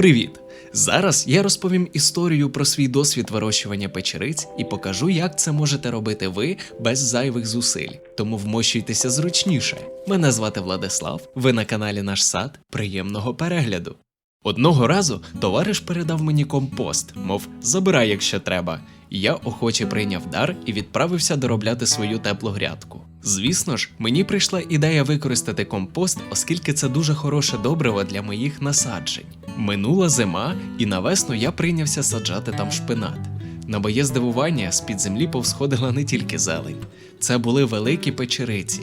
Привіт! Зараз я розповім історію про свій досвід вирощування печериць і покажу, як це можете робити ви без зайвих зусиль. Тому вмощуйтеся зручніше. Мене звати Владислав, ви на каналі Наш Сад. Приємного перегляду. Одного разу товариш передав мені компост, мов забирай, якщо треба. Я охоче прийняв дар і відправився доробляти свою теплу грядку. Звісно ж, мені прийшла ідея використати компост, оскільки це дуже хороше добриво для моїх насаджень. Минула зима, і на весну я прийнявся саджати там шпинат. На моє здивування з-під землі повсходила не тільки зелень, це були великі печериці.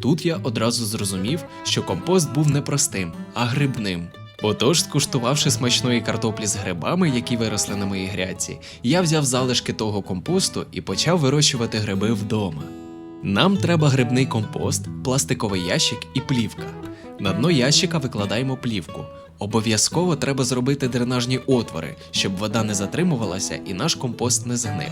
Тут я одразу зрозумів, що компост був не простим, а грибним. Отож, скуштувавши смачної картоплі з грибами, які виросли на моїй грядці, я взяв залишки того компосту і почав вирощувати гриби вдома. Нам треба грибний компост, пластиковий ящик і плівка. На дно ящика викладаємо плівку. Обов'язково треба зробити дренажні отвори, щоб вода не затримувалася і наш компост не згнив.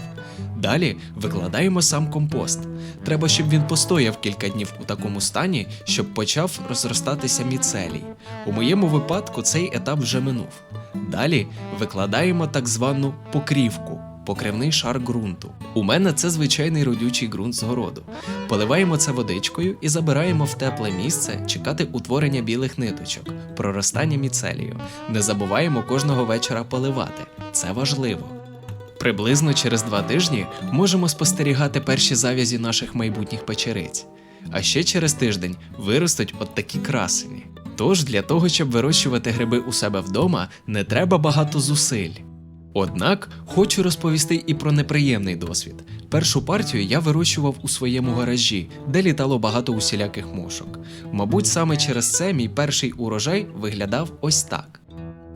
Далі викладаємо сам компост. Треба, щоб він постояв кілька днів у такому стані, щоб почав розростатися міцелій. У моєму випадку цей етап вже минув. Далі викладаємо так звану покрівку. Покривний шар ґрунту. У мене це звичайний родючий ґрунт з городу. Поливаємо це водичкою і забираємо в тепле місце чекати утворення білих ниточок, проростання міцелію. Не забуваємо кожного вечора поливати. Це важливо. Приблизно через два тижні можемо спостерігати перші завязі наших майбутніх печериць. А ще через тиждень виростуть от такі красені. Тож для того, щоб вирощувати гриби у себе вдома, не треба багато зусиль. Однак хочу розповісти і про неприємний досвід. Першу партію я вирощував у своєму гаражі, де літало багато усіляких мошок. Мабуть, саме через це мій перший урожай виглядав ось так.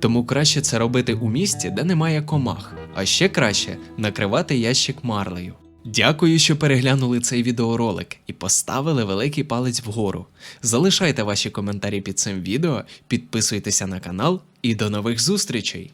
Тому краще це робити у місці, де немає комах, а ще краще накривати ящик марлею. Дякую, що переглянули цей відеоролик і поставили великий палець вгору. Залишайте ваші коментарі під цим відео, підписуйтеся на канал і до нових зустрічей!